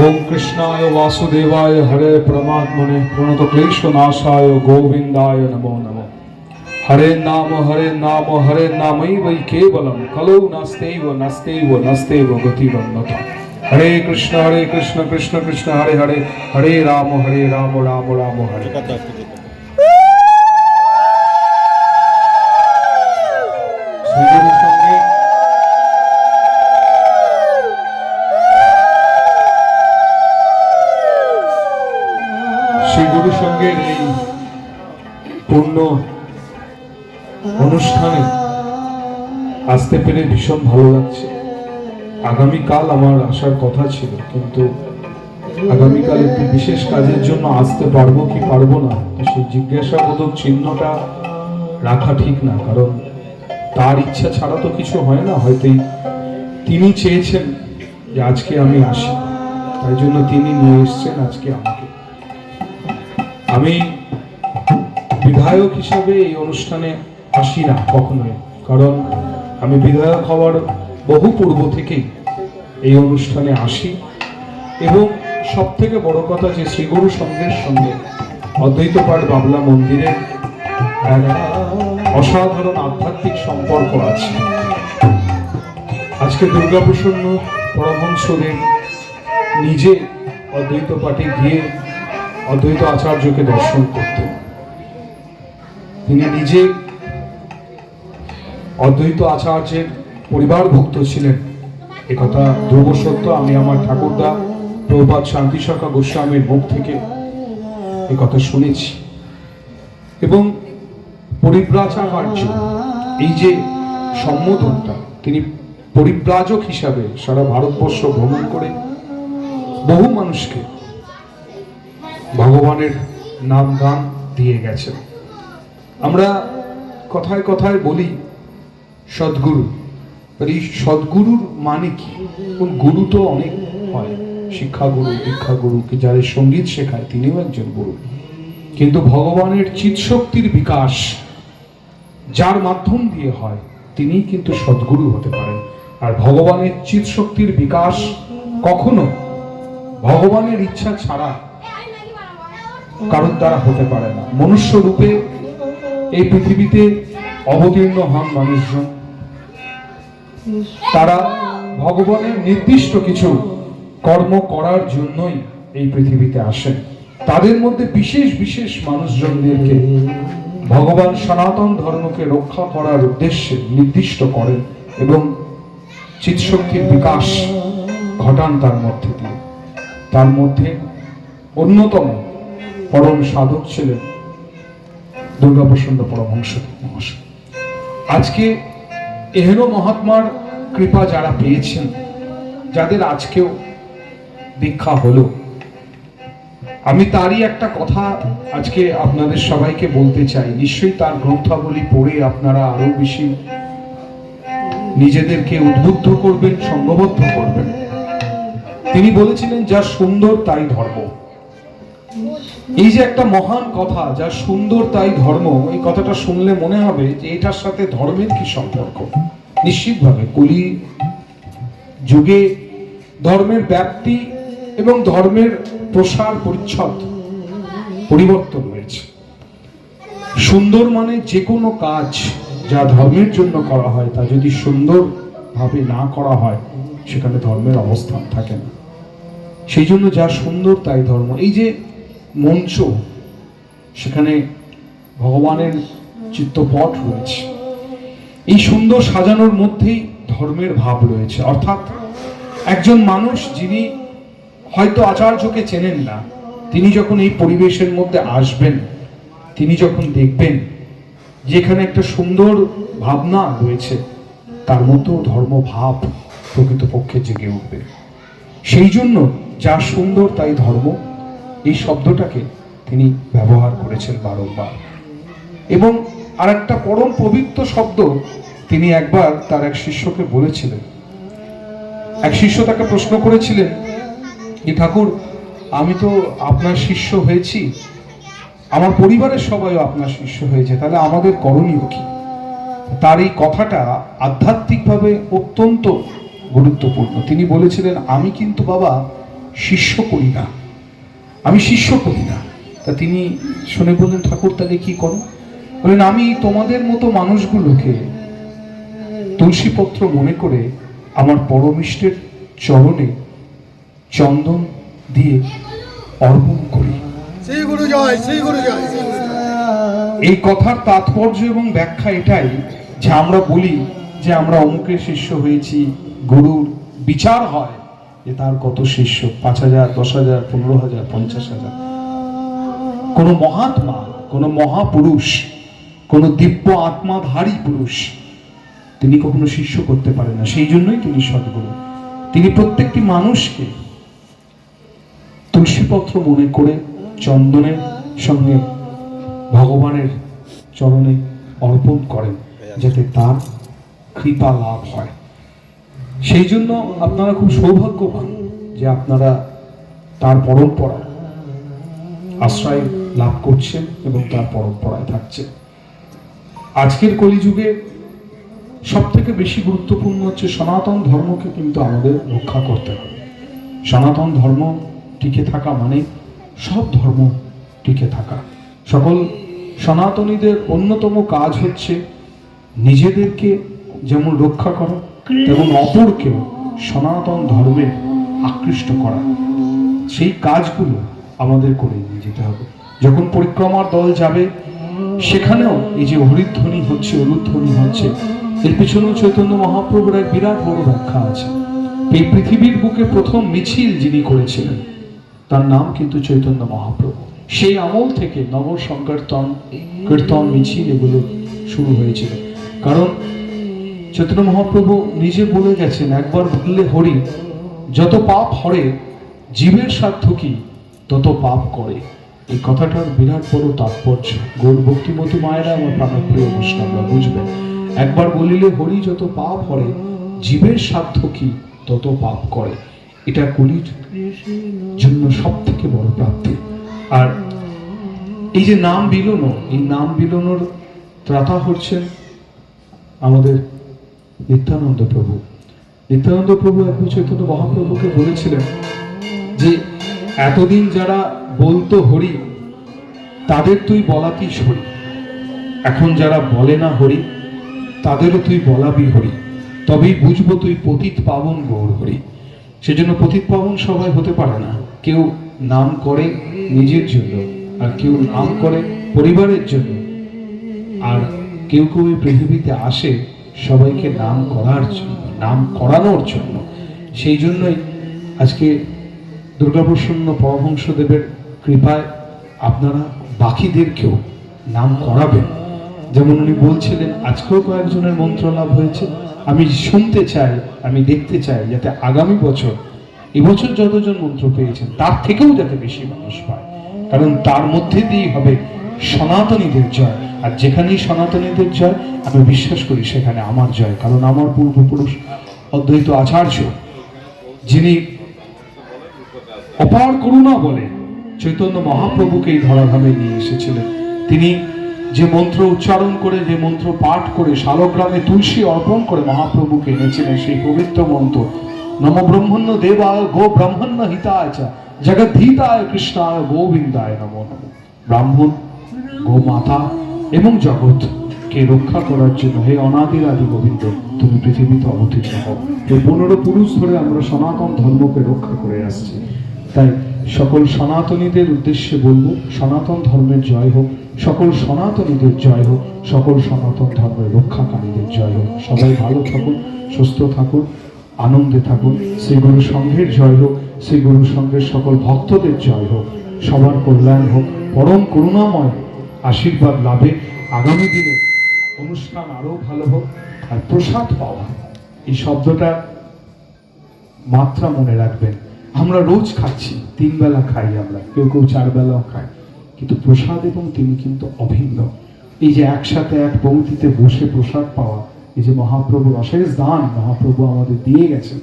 ওম কৃষ্ণায় বাসুদেবায় হরে পরমাত্মনে প্রণত ক্লেশ নাশায় গোবিন্দায় নমো নমো হরে নাম হরে নাম হরে নামই বৈ কেবলম কলৌ নাস্তেইব নাস্তেইব নাস্তেইব গতিবন্নত হরে কৃষ্ণ হরে কৃষ্ণ কৃষ্ণ কৃষ্ণ হরে হরে হরে রাম হরে রাম রাম রাম হরে সঙ্গের এই পূর্ণ অনুষ্ঠানে আসতে পেরে ভীষণ ভালো লাগছে। আগামীকাল আমার আসার কথা ছিল, কিন্তু আগামীকাল একটি বিশেষ কাজের জন্য আসতে পারব কি পারব না সেই জিজ্ঞাসাবোধক চিহ্নটা রাখা ঠিক না, কারণ তার ইচ্ছা ছাড়া তো কিছু হয় না, হয়তো তিনি চেয়েছেন যে আজকে আমি আসি। তাই জন্য তিনি নিয়ে এসছেন, আজকে আমাকে আমি বিধায়ক হিসাবে এই অনুষ্ঠানে আসি না কখনোই। কারণ আমি বিধায়ক হওয়ার বহু পূর্ব থেকেই এই অনুষ্ঠানে আসি এবং সব থেকে বড় কথা যে শ্রীগুরু সঙ্গের সঙ্গে অদ্বৈত পাঠ বাবলা মন্দিরের অসাধারণ আধ্যাত্মিক সম্পর্ক আছে। আজকে দুর্গাপ্রসন্ন পরমহংসদেব নিজে অদ্বৈত পাঠে গিয়ে অদ্বৈত আচার্যকে দর্শন করতেন তিনি নিজে অদ্বৈত আচার্যের পরিবারভুক্ত ছিলেন। একথা ধ্রুব সত্য। আমি আমার ঠাকুরদা প্রভাত শান্তি সখা গোস্বামীর মুখ থেকে কথা শুনেছি। এবং পরিব্রাজাকার্য, এই যে সম্বোধনটা, তিনি পরিব্রাজক হিসাবে সারা ভারতবর্ষ ভ্রমণ করে বহু মানুষকে ভগবানের নাম গান দিয়ে গেছেন। আমরা কথায় কথায় বলি, সদ্গুরু। এই সদ্গুরুর মানে কি? গুরু তো অনেক হয়। শিক্ষাগুরু দীক্ষাগুরু কি যাদের সংগীত শেখায়, তিনিও একজন গুরু। কিন্তু ভগবানের চিৎশক্তির বিকাশ যার মাধ্যম দিয়ে হয়, তিনি কিন্তু সদ্গুরু হতে পারেন। আর ভগবানের চিৎশক্তির বিকাশ কখনো ভগবানের ইচ্ছা ছাড়া কারোর দ্বারা হতে পারে না। মনুষ্য রূপে এই পৃথিবীতে অবতীর্ণ হন মানুষজন। তারা ভগবানের নির্দিষ্ট কিছু কর্ম করার জন্যই এই পৃথিবীতে আসেন। তাদের মধ্যে বিশেষ বিশেষ মানুষজনদেরকে ভগবান সনাতন ধর্মকে রক্ষা করার উদ্দেশ্যে নির্দিষ্ট করেন এবং চিৎশক্তির বিকাশ ঘটান তার মধ্যে দিয়ে। তার মধ্যে অন্যতম পরম সাধক ছিলেন দুর্গাপ্রসন্ন পরমহংস মহাশয় আজকে এহেন মহাত্মার কৃপা যারা পেয়েছেন, যাদের আজকেও দীক্ষা হলো, আমি তারই একটা কথা আজকে আপনাদের সবাইকে বলতে চাই। নিশ্চয়ই তার গ্রন্থাবলী পড়ে আপনারা আরও বেশি নিজেদেরকে উদ্বুদ্ধ করবেন সঙ্গবদ্ধ করবেন। তিনি বলেছিলেন, যা সুন্দর তাই ধর্ম। এই যে একটা মহান কথা যা সুন্দর তাই ধর্ম, এই কথাটা শুনলে মনে হবে যে এটার সাথে ধর্মের কি সম্পর্ক? নিশ্চিতভাবে কলি যুগে ধর্মের ব্যাপ্তি এবং ধর্মের প্রসার পরিচ্ছদ পরিবর্তন হয়েছে। সুন্দর মানে যে কোনো কাজ যা ধর্মের জন্য করা হয় তা যদি সুন্দরভাবে না করা হয়, সেখানে ধর্মের অবস্থান থাকে না। সেই জন্য যা সুন্দর তাই ধর্ম। এই যে মঞ্চ, সেখানে ভগবানের চিত্তপট রয়েছে। এই সুন্দর সাজানোর মধ্যেই ধর্মের ভাব রয়েছে। অর্থাৎ একজন মানুষ যিনি হয়তো আচার্যকে চেনেন না, তিনি যখন এই পরিবেশের মধ্যে আসবেন, তিনি যখন দেখবেন যেখানে একটা সুন্দর ভাবনা রয়েছে, তার মধ্যেও ধর্মভাব প্রকৃতপক্ষে জেগে উঠবে। সেই জন্য যা সুন্দর তাই ধর্ম এই শব্দটাকে তিনি ব্যবহার করেছেন বারংবার। এবং আর একটা পরম পবিত্র শব্দ তিনি একবার তার এক শিষ্যকে বলেছিলেন। এক শিষ্য তাকে প্রশ্ন করেছিলেন যে, ঠাকুর, আমি তো আপনার শিষ্য হয়েছি। আমার পরিবারের সবাইও আপনার শিষ্য হয়েছে। তাহলে আমাদের করণীয় কি? তার এই কথাটা আধ্যাত্মিকভাবে অত্যন্ত গুরুত্বপূর্ণ। তিনি বলেছিলেন, আমি কিন্তু বাবা, শিষ্য করি না। আমি শিষ্য করি না। তা তিনি শুনে বললেন ঠাকুর তাহলে কি করো? বললেন আমি তোমাদের মতো মানুষগুলোকে তুলসীপত্র মনে করে আমার পরমিষ্টের চরণে চন্দন দিয়ে অর্পণ করি। এই কথার তাৎপর্য এবং ব্যাখ্যা এটাই যে আমরা বলি যে আমরা অমুকের শিষ্য হয়েছি গুরুর বিচার হয়। যে তার কত শিষ্য? পাঁচ হাজার, দশ হাজার, পনেরো হাজার, পঞ্চাশ হাজার। কোনো মহাত্মা, কোনো মহাপুরুষ, কোনো দিব্য আত্মাধারী পুরুষ তিনি কখনো শিষ্য করতে পারেন না। সেই জন্যই তিনি সদ্গুরু। তিনি প্রত্যেকটি মানুষকে তুলসীপত্র মনে করে চন্দনের সঙ্গে ভগবানের চরণে অর্পণ করেন, যাতে তার কৃপা লাভ হয়। সেই জন্য আপনারা খুব সৌভাগ্যবান যে আপনারা তার পরম্পরা আশ্রয় লাভ করছেন এবং তার পরম্পরায় থাকছেন। আজকের কলিযুগে সব থেকে বেশি গুরুত্বপূর্ণ হচ্ছে সনাতন ধর্মকে কিন্তু আমাদের রক্ষা করতে হবে। সনাতন ধর্ম টিকে থাকা মানে সব ধর্ম টিকে থাকা। সকল সনাতনীদের অন্যতম কাজ হচ্ছে নিজেদেরকে যেমন রক্ষা করা, তেমন অপরকেও সনাতন ধর্মে আকৃষ্ট করা। সেই কাজগুলো আমাদের করে নিয়ে যেতে হবে। যখন পরিক্রমার দল যাবে, সেখানেও এই যে হরিধ্বনি হচ্ছে অনুধ্বনি হচ্ছে, এর পিছনেও চৈতন্য মহাপ্রভুর এক বিরাট বড় ব্যাখ্যা আছে। এই পৃথিবীর বুকে প্রথম মিছিল যিনি করেছিলেন, তার নাম কিন্তু চৈতন্য মহাপ্রভু। সেই আমল থেকে নব সংকীর্তন কীর্তন, মিছিল এগুলো শুরু হয়েছিল। কারণ চৈতন্য মহাপ্রভু নিজে বলে গেছেন, একবার বললে হরি, যত পাপ হরে, জীবের স্বার্থ কি? তত পাপ করে। এই কথাটার বিরাট বড় তাৎপর্য। গৌর ভক্তিমতী মায়েরা আমার প্রাণপ্রিয় বৈষ্ণবরা, বুঝবেন? একবার বলিলে হরি, যত পাপ হরে, জীবের স্বার্থ কি? তত পাপ করে। এটা কলির জন্য সব থেকে বড় প্রাপ্তি। আর এই যে নাম বিলোনো, এই নাম বিলোনোর ত্রাতা হচ্ছেন আমাদের নিত্যানন্দ প্রভু। নিত্যানন্দ প্রভু একবার চৈতন্য মহাপ্রভুকে বলেছিলেন যে, এতদিন যারা বলতো হরি, তাদের তুই বলাতিস হরি এখন যারা বলে না হরি, তাদেরও তুই বলাবি হরি। তবেই বুঝব তুই পতিত পাবন গৌর হরি। সেজন্য পতিত পাবন সবাই হতে পারে না। কেউ নাম করে নিজের জন্য, আর কেউ নাম করে পরিবারের জন্য। আর কেউ কেউ পৃথিবীতে আসে সবাইকে নাম করার জন্য, নাম করানোর জন্য। সেই জন্যই আজকে দুর্গাপ্রসন্ন পরমহংসদেবের কৃপায় আপনারা বাকিদেরকেও নাম করাবেন। যেমন উনি বলছিলেন, আজকেও কয়েকজনের মন্ত্র লাভ হয়েছে। আমি শুনতে চাই, আমি দেখতে চাই, যাতে আগামী বছর এবছর যতজন মন্ত্র পেয়েছেন, তার থেকেও যাতে বেশি মানুষ পায়। কারণ তার মধ্যে দিয়েই হবে সনাতনীদের জয় আর যেখানেই সনাতনীদের জয় আমি বিশ্বাস করি সেখানে আমার জয়, কারণ আমার পূর্বপুরুষ অদ্বৈত আচার্য, যিনি অপার করুণা বলে চৈতন্য মহাপ্রভুকে এই ধরাধামে নিয়ে এসেছিলেন। তিনি যে মন্ত্র উচ্চারণ করে, যে মন্ত্র পাঠ করে শালগ্রামে তুলসী অর্পণ করে মহাপ্রভুকে এনেছিলেন, সেই পবিত্র মন্ত্র, নম ব্রহ্মণ্য দেবায় গো ব্রহ্মণ্য হিতায় জগদ্ধীতায় কৃষ্ণায় গোবিন্দায় নম নম। ব্রাহ্মণ গোমাতা এবং জগৎ, কে রক্ষা করার জন্য হে অনাদির আদি গোবিন্দ, তুমি পৃথিবীতে অবতীর্ণ হও। এই পনেরো পুরুষ ধরে আমরা সনাতন ধর্মকে রক্ষা করে আসছি। তাই সকল সনাতনীদের উদ্দেশ্যে বলব, সনাতন ধর্মের জয় হোক, সকল সনাতনীদের জয় হোক, সকল সনাতন ধর্মের রক্ষাকারীদের জয় হোক। সবাই ভালো থাকুন, সুস্থ থাকুন, আনন্দে থাকুন। শ্রী গুরু সংঘের জয় হোক শ্রী গুরু সংঘের সকল ভক্তদের জয় হোক। সবার কল্যাণ হোক, পরম করুণাময় আশীর্বাদ লাভে আগামী দিনে অনুষ্ঠান আরও ভালো হোক আর প্রসাদ পাওয়া। এই শব্দটা মাত্রা মনে রাখবেন। আমরা রোজ খাচ্ছি তিন বেলা খাই আমরা। কেউ কেউ চার বেলাও খায়। কিন্তু প্রসাদ এবং তিনি কিন্তু অভিন্ন। এই যে একসাথে এক পংক্তিতে বসে প্রসাদ পাওয়া, এই যে মহাপ্রভুর অশেষ দান মহাপ্রভু আমাদের দিয়ে গেছেন,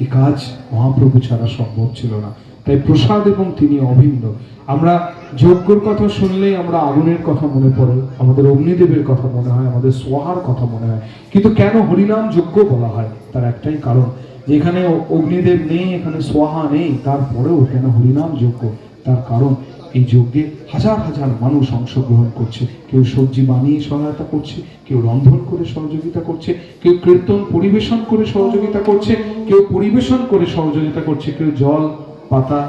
এ কাজ মহাপ্রভু ছাড়া সম্ভব ছিল না। তাই প্রসাদ এবং তিনি অভিন্ন। আমরা যজ্ঞর কথা শুনলেই আমরা আগুনের কথা মনে পড়ে, আমাদের অগ্নিদেবের কথা মনে হয়, আমাদের সোহার কথা মনে হয়। কিন্তু কেন হরিনাম যজ্ঞ বলা হয়? তার একটাই কারণ, যেখানে অগ্নিদেব নেই, এখানে সোহা নেই, তারপরেও কেন হরিনাম যজ্ঞ? তার কারণ, এই যজ্ঞে হাজার হাজার মানুষ অংশগ্রহণ করছে। কেউ সবজি বানিয়ে সহায়তা করছে, কেউ রন্ধন করে সহযোগিতা করছে, কেউ কীর্তন পরিবেশন করে সহযোগিতা করছে, কেউ পরিবেশন করে সহযোগিতা করছে, কেউ জল পাতা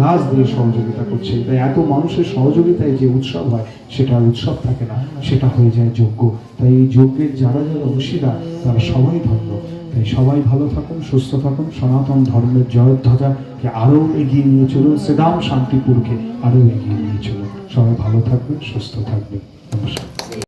গাছ দিয়ে সহযোগিতা করছে। তাই এত মানুষের সহযোগিতায় যে উৎসব হয়, সেটা উৎসব থাকে না, সেটা হয়ে যায় যজ্ঞ। তাই এই যজ্ঞের যারা যারা অংশীদার তারা সবাই ধন্য। তাই সবাই ভালো থাকুন, সুস্থ থাকুন, সনাতন ধর্মের জয়ধ্বজাকে আরও এগিয়ে নিয়ে চলুন, শ্রীরাম শান্তিপুরকে আরও এগিয়ে নিয়ে চলুন। সবাই ভালো থাকবেন, সুস্থ থাকবেন। নমস্কার।